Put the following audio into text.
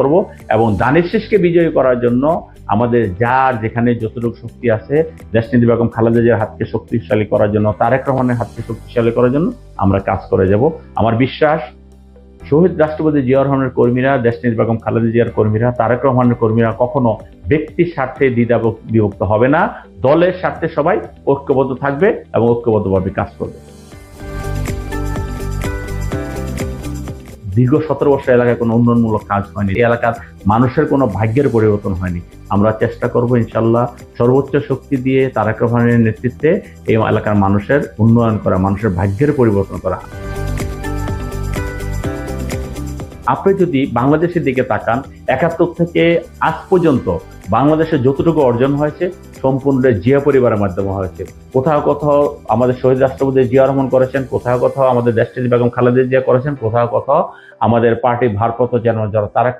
করব এবং দানের শেষকে বিজয়ী করার জন্য আমাদের যার যেখানে যতটুকু শক্তি আছে দেশনীতি বেগম খালেদা জিয়ার হাতকে শক্তিশালী করার জন্য, তারেক রহমানের হাতকে শক্তিশালী করার জন্য আমরা কাজ করে যাব। আমার বিশ্বাস, শহীদ রাষ্ট্রপতি জিয়া রহমানের কর্মীরা দেশনীতি বেগম খালেদা জিয়ার কর্মীরা, তারেক রহমানের কর্মীরা কখনো ব্যক্তির স্বার্থে দ্বিধা বিভক্ত হবে না। দলের স্বার্থে সবাই ঐক্যবদ্ধ থাকবে এবং ঐক্যবদ্ধভাবে কাজ করবে। দীর্ঘ সতেরো বছর এলাকায় কোনো উন্নয়নমূলক কাজ হয়নি। এলাকার মানুষের কোনো ভাগ্যের পরিবর্তন হয়নি। আমরা চেষ্টা করব ইনশাল্লাহ সর্বোচ্চ শক্তি দিয়ে তারেক নেতৃত্বে এই এলাকার মানুষের উন্নয়ন করা, মানুষের ভাগ্যের পরিবর্তন করা। আপনি যদি বাংলাদেশের দিকে তাকান, একাত্তর থেকে আজ পর্যন্ত বাংলাদেশে যতটুকু অর্জন হয়েছে সম্পূর্ণ জিয়া পরিবারের মাধ্যমে হয়েছে। কোথাও কোথাও আমাদের শহীদ রাষ্ট্রপতি জিয়া রহমান করেছেন, কোথাও কোথাও আমাদের দেশটির বেগম খালেদা জিয়া করেছেন, কোথাও কোথাও আমাদের পার্টি ভারপ্রাপ্ত জেনারেল যারা, তারেক